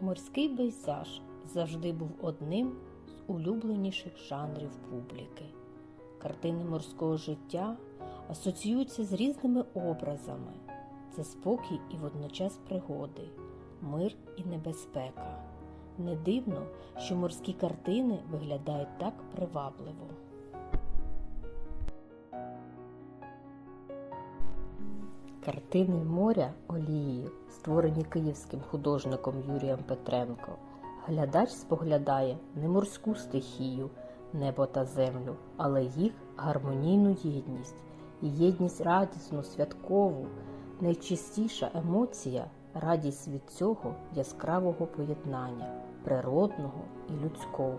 Морський пейзаж завжди був одним з улюбленіших жанрів публіки. Картини морського життя асоціюються з різними образами. Це спокій і водночас пригоди, мир і небезпека. Не дивно, що морські картини виглядають так привабливо. Картини моря олією, створені київським художником Юрієм Петренко, глядач споглядає не морську стихію, небо та землю, але їх гармонійну єдність, і єдність радісну, святкову, найчистіша емоція радість від цього яскравого поєднання природного і людського.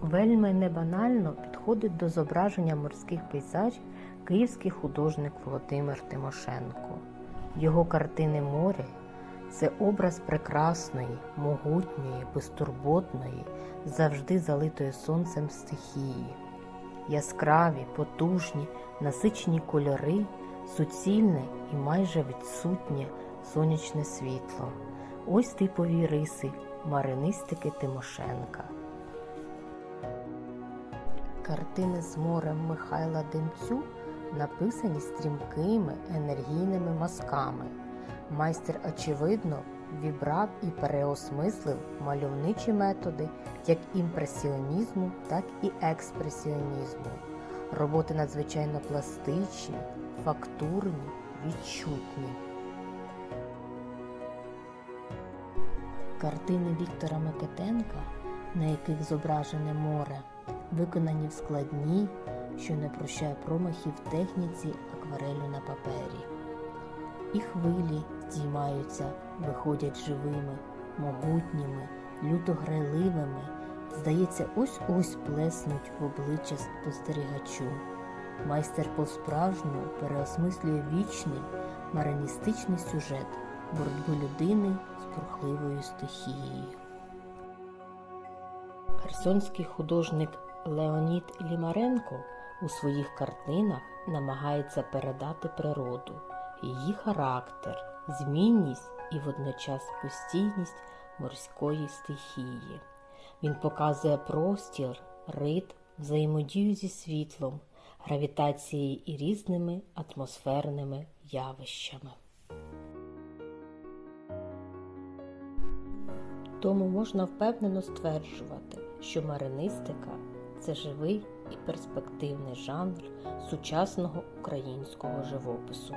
Вельми небанально підходить до зображення морських пейзажів київський художник Володимир Тимошенко. Його картини море це образ прекрасної, могутньої, безтурботної, завжди залитої сонцем стихії. Яскраві, потужні, насичені кольори, суцільне і майже відсутнє сонячне світло. Ось типові риси маринистики Тимошенка. Картини з морем Михайла Демцю написані стрімкими енергійними мазками. Майстер, очевидно, вібрав і переосмислив мальовничі методи як імпресіонізму, так і експресіонізму. Роботи надзвичайно пластичні, фактурні, відчутні. Картини Віктора Микитенка, на яких зображене море, виконані в складній, що не прощає промахів техніці акварелю на папері. І хвилі здіймаються, виходять живими, могутніми, люто грайливими. Здається, ось-ось плеснуть в обличчя спостерігачу. Майстер по-справжньому переосмислює вічний мариністичний сюжет боротьби людини з бурхливою стихією. Херсонський художник Леонід Лімаренко у своїх картинах намагається передати природу, її характер, змінність і водночас постійність морської стихії. Він показує простір, ритм, взаємодію зі світлом, гравітацією і різними атмосферними явищами. Тому можна впевнено стверджувати, що маринистика це живий і перспективний жанр сучасного українського живопису.